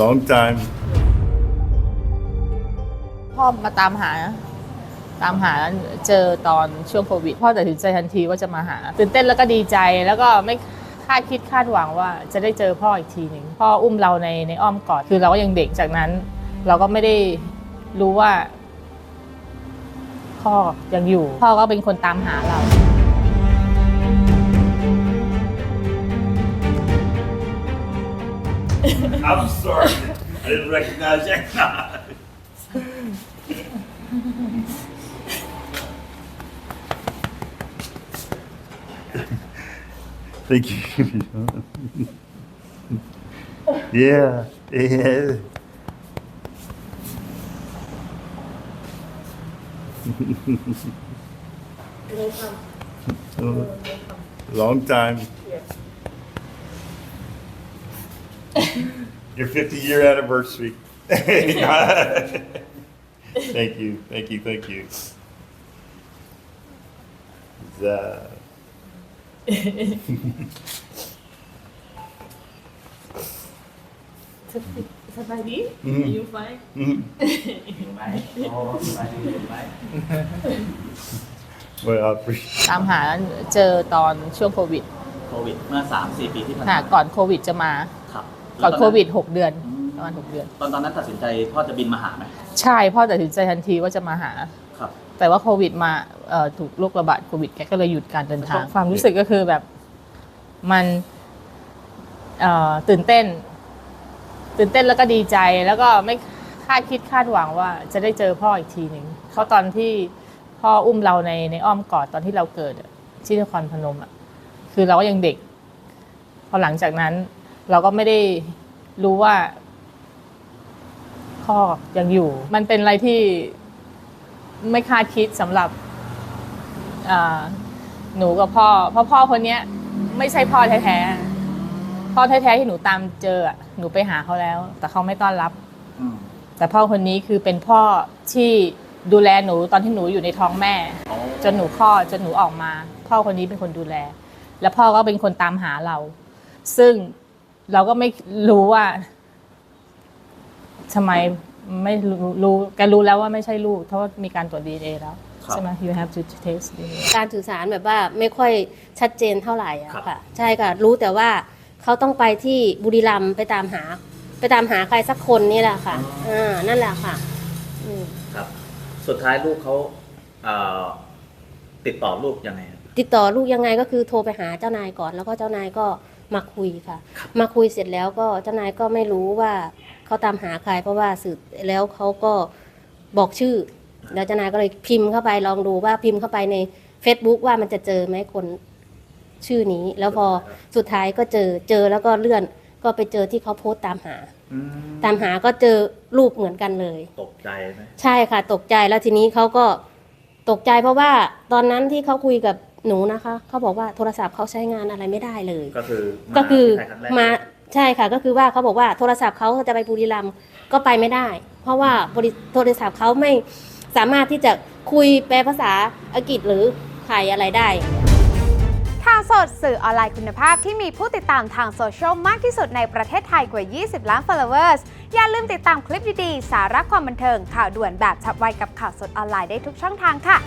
long time พ่อมาตามหา ตามหาเจอตอนช่วงโควิด พ่อตัดสินใจทันทีว่าจะมาหา ตื่นเต้นแล้วก็ดีใจแล้วก็ไม่คาดคิดคาดหวังว่าจะได้เจอพ่ออีกทีหนึ่งพ่ออุ้มเราในในอ้อมกอดคือเราก็ยังเด็กจากนั้น เราก็ไม่ได้รู้ว่า พ่อยังอยู่ พ่อก็เป็นคนตามหาเรา I'm sorry I didn't recognize you Thank you. yeah, yeah. Long time. Your 50 year anniversary. thank you, thank you, thank you. The- สบายดี Mhm. you fine Mhm. ไหมโอ้ไปดีไหม Well, I appreciate ตามหาเจอตอนช่วงโควิดโควิดเมื่อ3 4 ปีที่ผ่านค่ะมาก่อนโควิดจะมาครับ ก่อนแล้โควิด 6 เดือนอืมประมาณ6เดือน ตอนตอนนั้นตัดสินใจพ่อจะบินมาหาไหมใช่พ่อตัดสินใจทันทีว่าจะมาหาครับ แต่ว่าโควิดมาเอ่อถูกโรคระบาดโควิดแกก็เลยหยุดการเดินทาง ความรู้สึกก็คือแบบมันเอ่อตื่นเต้น ตื่นเต้นแล้วก็ดีใจแล้วก็ไม่คาดคิดคาดหวังว่าจะได้เจอพ่ออีกทีหนึ่งเพราะตอนที่พ่ออุ้มเราในในอ้อมกอดตอนที่เราเกิดอะที่นครพนมอะคือเราก็ยังเด็ก พอหลังจากนั้น เราก็ไม่ได้รู้ว่าพ่อยังอยู่ มันเป็นอะไรที่ไม่คาดคิดสำหรับอ่าหนูกับพ่อ เพราะพ่อคนเนี้ยไม่ใช่พ่อแท้ๆ พ่อแท้ๆที่หนูตามเจออะหนูไปหาเขาแล้ว แต่เขาไม่ต้อนรับอืมแต่พ่อคนนี้คือเป็นพ่อที่ดูแลหนูตอนที่หนูอยู่ในท้องแม่โอ้จนหนูคลอดจนหนูออกมา พ่อคนนี้เป็นคนดูแล แล้วพ่อก็เป็นคนตามหาเรา ซึ่ง เราก็ไม่รู้ว่าทำไมไม่รู้รู้แกรู้แล้วว่าไม่ใช่ลูกเพราะว่ามีการตรวจดีเอแล้วใช่ไหม you have to test DNA การสื่อสารแบบว่าไม่ค่อยชัดเจนเท่าไหร่อะครับ ค่ะ ใช่ค่ะ รู้แต่ว่าเขาต้องไปที่บุรีรัมย์ไปตามหา ไปตามหาใครสักคนนี่แหละค่ะอ่านั่นแหละค่ะอืมครับ สุดท้ายลูกเขาเอ่อติดต่อลูกยังไงครับ ติดต่อลูกยังไงก็คือโทรไปหาเจ้านายก่อน แล้วก็เจ้านายก็ มาคุยค่ะ มาคุยเสร็จแล้วก็เจ้านายก็ไม่รู้ว่าเขาตามหาใครเพราะว่าสืบแล้วเขาก็บอกชื่อ แล้วเจ้านายก็เลยพิมพ์เข้าไปลองดูว่าพิมพ์เข้าไปใน Facebook ว่ามันจะเจอไหมคนชื่อนี้ แล้วพอสุดท้ายก็เจอเจอแล้วก็เลื่อนก็ไปเจอที่เขาโพสต์ตามหาอืมตามหาก็เจอรูปเหมือนกันเลย ตกใจไหมใช่ค่ะ ตกใจแล้วทีนี้เขาก็ตกใจเพราะว่าตอนนั้นที่เขาคุยกับ หนูนะคะเขาบอกว่าโทรศัพท์เขาใช้งานอะไรไม่ได้เลย ก็คือมาก็คือไทยรั้งแรกมาใช่ค่ะก็คือว่าเขาบอกว่าโทรศัพท์เขาจะไปบุรีรัมย์ก็ไปไม่ได้ เพราะว่าบริโทรศัพท์เขาไม่สามารถที่จะคุยแปลภาษาอังกฤษหรือไทยอะไรได้ ข่าวสดสื่อออนไลน์คุณภาพที่มีผู้ติดตามทางโซเชียลมากที่สุดในประเทศไทยกว่า 20 ล้าน followers อย่าลืมติดตามคลิปดี ๆ สาระความบันเทิงข่าวด่วนแบบฉับไวกับข่าวสดออนไลน์ได้ทุกช่องทางค่ะ